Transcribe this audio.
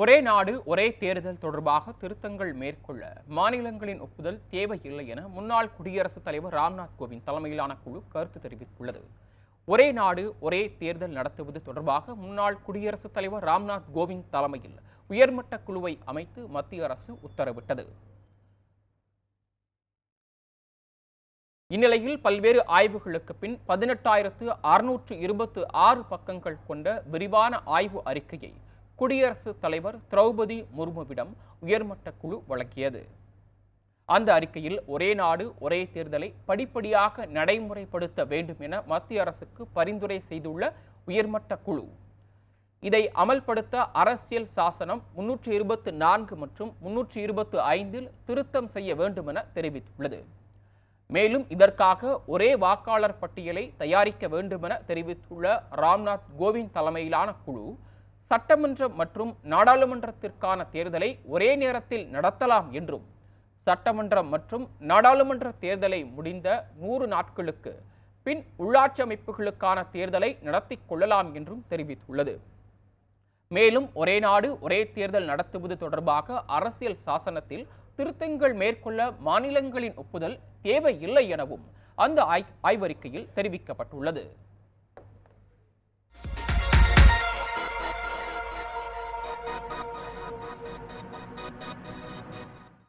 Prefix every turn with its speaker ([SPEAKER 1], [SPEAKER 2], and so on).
[SPEAKER 1] ஒரே நாடு ஒரே தேர்தல் தொடர்பாக திருத்தங்கள் மேற்கொள்ள மாநிலங்களின் ஒப்புதல் தேவையில்லை என முன்னாள் குடியரசுத் தலைவர் ராம்நாத் கோவிந்த் தலைமையிலான குழு கருத்து தெரிவித்துள்ளது. ஒரே நாடு ஒரே தேர்தல் நடத்துவது தொடர்பாக முன்னாள் குடியரசுத் தலைவர் ராம்நாத் கோவிந்த் தலைமையில் உயர்மட்ட குழுவை அமைத்து மத்திய அரசு உத்தரவிட்டது. இந்நிலையில் பல்வேறு ஆய்வுகளுக்கு பின் பதினெட்டாயிரத்து அறுநூற்று இருபத்து ஆறு பக்கங்கள் கொண்ட விரிவான ஆய்வு அறிக்கையை குடியரசுத் தலைவர் திரௌபதி முர்முவிடம் உயர்மட்ட குழு வழங்கியது. அந்த அறிக்கையில் ஒரே நாடு ஒரே தேர்தலை படிப்படியாக நடைமுறைப்படுத்த வேண்டும் என மத்திய அரசுக்கு பரிந்துரை செய்துள்ள உயர்மட்ட குழு. இதை அமல்படுத்த அரசியல் சாசனம் முன்னூற்றி இருபத்து நான்கு மற்றும் முன்னூற்றி இருபத்து ஐந்தில் திருத்தம் செய்ய வேண்டும் என தெரிவித்துள்ளது. மேலும் இதற்காக ஒரே வாக்காளர் பட்டியலை தயாரிக்க வேண்டுமென தெரிவித்துள்ள ராம்நாத் கோவிந்த் தலைமையிலான குழு சட்டமன்றம் மற்றும் நாடாளுமன்றத்திற்கான தேர்தலை ஒரே நேரத்தில் நடத்தலாம் என்றும் சட்டமன்றம் மற்றும் நாடாளுமன்ற தேர்தலை முடிந்த நூறு நாட்களுக்கு பின் உள்ளாட்சி அமைப்புகளுக்கான தேர்தலை நடத்தி கொள்ளலாம் என்றும் தெரிவித்துள்ளது. மேலும் ஒரே நாடு ஒரே தேர்தல் நடத்துவது தொடர்பாக அரசியல் சாசனத்தில் திருத்தங்கள் மேற்கொள்ள மாநிலங்களின் ஒப்புதல் தேவையில்லை எனவும் அந்த ஆய்- ஆய்வறிக்கையில் தெரிவிக்கப்பட்டுள்ளது. you